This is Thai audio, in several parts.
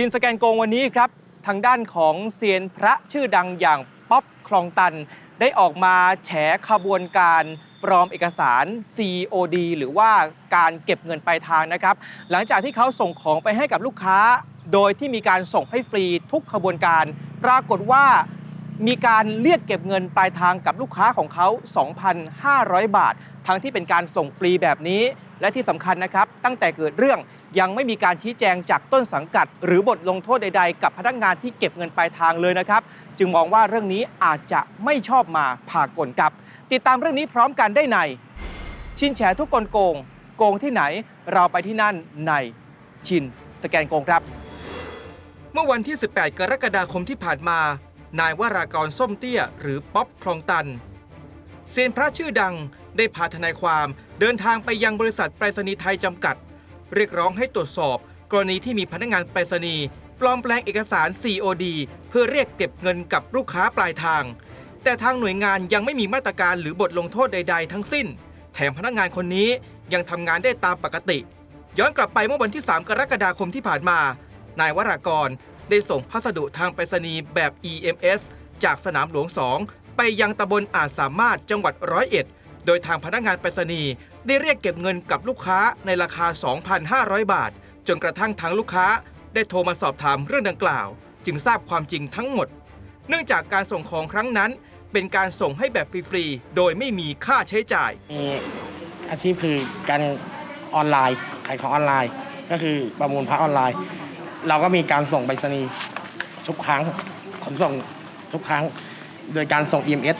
ชินสแกนโกงวันนี้ครับทางด้านของเซียนพระชื่อดังอย่างป๊อปคลองตัน ได้ออกมาแฉขบวนการปลอมเอกสาร COD หรือว่าการเก็บเงินปลายทางนะครับ หลังจากที่เขาส่งของไปให้กับลูกค้า โดยที่มีการส่งให้ฟรีทุกขบวนการ ปรากฏว่ามีการเรียกเก็บเงินปลายทางกับลูกค้าของเขา 2,500 บาท ทั้งที่เป็นการส่งฟรีแบบนี้ และที่สำคัญนะครับ ตั้งแต่เกิดเรื่อง ยังไม่มีการชี้แจงจากต้นสังกัด หรือบทลงโทษใด ๆ กับพนักงานที่เก็บเงินปลายทางเลยนะครับ จึงมองว่าเรื่องนี้อาจจะไม่ชอบมาพากลครับ ติดตามเรื่องนี้พร้อมกันได้ใน ชินแฉทุกกลโกง โกงที่ไหนเราไปที่นั่นในชินสแกนโกงครับ เมื่อวันที่ 18 กรกฎาคมที่ผ่านมา นายวรากรส้มเตี้ย หรือป๊อปคลองตันเซียนพระชื่อดังได้พาทนายความเดินทางไปยังบริษัทไปรษณีย์ไทยจำกัด เรียกร้องให้ตรวจสอบ กรณีที่มีพนักงานไปรษณีย์ปลอมแปลงเอกสาร COD เพื่อเรียกเก็บเงินกับลูกค้าปลายทาง แต่ทางหน่วยงานยังไม่มีมาตรการหรือบทลงโทษใด ๆ ทั้งสิ้น แถมพนักงานคนนี้ยังทำงานได้ตามปกติ ย้อนกลับไปเมื่อวันที่ 3 กรกฎาคมที่ผ่านมา นายวรากรได้ส่งพัสดุทางไปรษณีย์แบบ EMS จากสนามหลวง 2 ไปยังตำบลอาจสามารถจังหวัดร้อยเอ็ด โดยทางพนักงานไปรษณีย์ ได้เรียกเก็บเงินกับลูกค้าในราคา 2,500 บาท จนกระทั่งทางลูกค้า ได้โทรมาสอบถามเรื่องดังกล่าว จึงทราบความจริงทั้งหมด เนื่องจากการส่งของครั้งนั้น เป็นการส่งให้แบบฟรีๆโดยไม่มีค่าใช้จ่าย มีอาชีพคือการออนไลน์ขายของออนไลน์ ก็คือประมูลพระออนไลน์ เราก็มีการส่งไปรษณีย์ทุกครั้งขนส่งทุกครั้ง โดยการส่ง EMS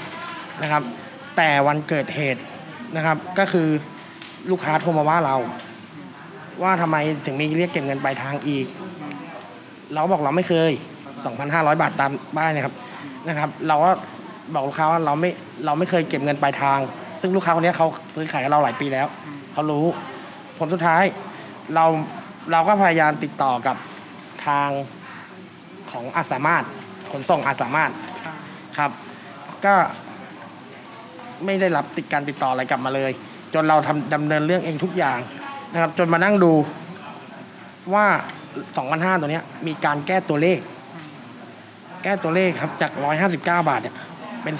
นะครับ แต่วันเกิดเหตุ นะครับ ก็คือลูกค้าโทรมาว่าเรา ว่าทำไมถึงมีเรียกเก็บเงินปลายทางอีก เราบอกเราไม่เคย 2,500 บาทตามบ้านนะครับนะครับ เราก็บอกลูกค้าว่าเราไม่เราไม่เคยเก็บเงินปลายทาง ซึ่งลูกค้าคนนี้เขาซื้อขายกับเราหลายปีแล้วเขารู้ผลสุดท้ายเราเราก็พยายามติดต่อกับทางของอาสามารถขนส่งอาสามารถครับ ก็ ไม่ได้รับติดการติดต่ออะไรกลับมาเลย จนเราทำดำเนินเรื่องเองทุกอย่างนะครับ จนมานั่งดูว่า2,500ตัวเนี้ย มีการแก้ตัวเลข แก้ตัวเลขครับจาก 159 บาทเนี่ย เป็น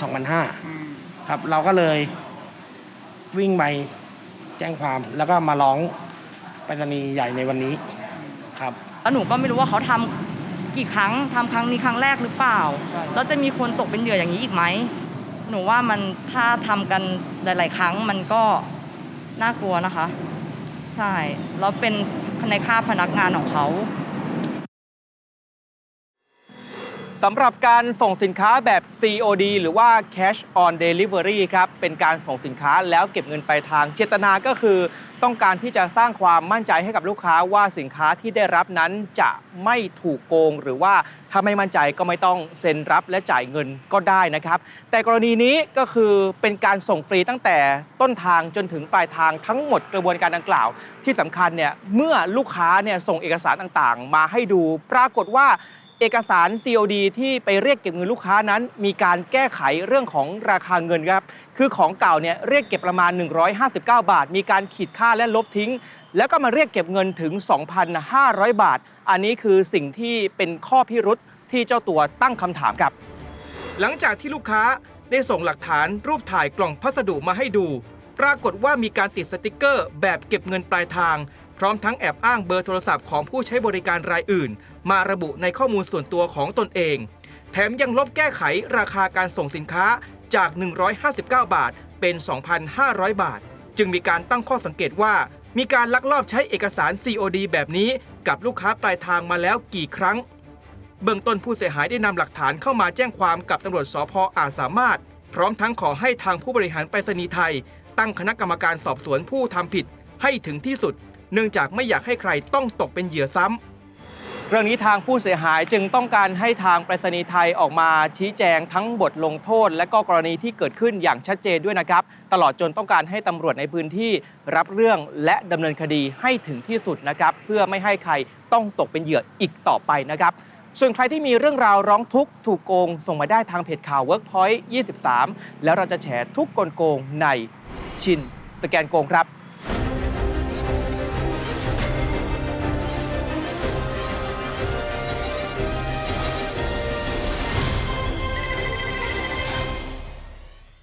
2,500 ครับ เราก็เลยวิ่งไปแจ้งความแล้วก็มาร้องไปรษณีย์ใหญ่ในวันนี้ครับแล้วหนูก็ไม่รู้ว่าเขาทำกี่ครั้งทำครั้งนี้ครั้งแรกหรือเปล่าใช่แล้วจะมีคนตกเป็นเหยื่ออย่างนี้อีกไหม หนูว่ามันถ้าทำกันหลาย ๆ ครั้งมันก็น่ากลัวนะคะ ใช่ แล้วเป็นในค่าพนักงานของเขา สำหรับการส่งสินค้าแบบ COD หรือว่า Cash on Delivery ครับเป็นการส่งสินค้าแล้วเก็บเงินปลายทางเจตนาก็คือ ต้องการที่จะสร้างความมั่นใจให้กับลูกค้าว่าสินค้าที่ได้รับนั้นจะไม่ถูกโกง หรือว่าถ้าไม่มั่นใจก็ไม่ต้องเซ็นรับและจ่ายเงินก็ได้นะครับ แต่กรณีนี้ก็คือเป็นการส่งฟรีตั้งแต่ต้นทางจนถึงปลายทางทั้งหมดกระบวนการดังกล่าว ที่สำคัญเนี่ยเมื่อลูกค้าเนี่ยส่งเอกสารต่างๆ มาให้ดูปรากฏว่า เอกสาร COD ที่ไปเรียกเก็บเงินลูกค้านั้น มีการแก้ไขเรื่องของราคาเงินครับ คือของเก่าเนี่ยเรียกเก็บประมาณ 159 บาท มีการขีดค่าและลบทิ้ง แล้วก็มาเรียกเก็บเงินถึง 2,500 บาท อันนี้คือสิ่งที่เป็นข้อพิรุษที่เจ้าตัวตั้งคำถามครับ หลังจากที่ลูกค้าได้ส่งหลักฐานรูปถ่ายกล่องพัสดุมาให้ดู ปรากฏว่ามีการติดสติกเกอร์ แบบเก็บเงินปลายทาง พร้อมทั้งแอบอ้างเบอร์โทรศัพท์ของผู้ใช้บริการรายอื่น มาระบุในข้อมูลส่วนตัวของตนเอง แถมยังลบแก้ไขราคาการส่งสินค้าจาก 159 บาท เป็น 2,500 บาท จึงมีการตั้งข้อสังเกตว่า มีการลักลอบใช้เอกสาร COD แบบนี้กับลูกค้าปลายทางมาแล้วกี่ครั้ง เบื้องต้นผู้เสียหายได้นำหลักฐานเข้ามาแจ้งความกับตำรวจสพอาจสามารถ พร้อมทั้งขอให้ทางผู้บริหารไปรษณีย์ไทย ตั้งคณะกรรมการสอบสวนผู้ทำผิดให้ถึงที่สุด เนื่องจากไม่อยากให้ใครต้องตกเป็นเหยื่อซ้ำ เรื่องนี้ทางผู้เสียหายจึงต้องการให้ทางไปรษณีย์ไทยออกมาชี้แจงทั้งบทลงโทษ และก็กรณีที่เกิดขึ้นอย่างชัดเจนด้วยนะครับ ตลอดจนต้องการให้ตำรวจในพื้นที่รับเรื่องและดำเนินคดีให้ถึงที่สุดนะครับ เพื่อไม่ให้ใครต้องตกเป็นเหยื่ออีกต่อไปนะครับ ส่วนใครที่มีเรื่องราวร้องทุกข์ถูกโกง ส่งมาได้ทางเพจข่าว Workpoint 23 แล้วเราจะแฉทุกกลโกงในชินสแกนโกงครับ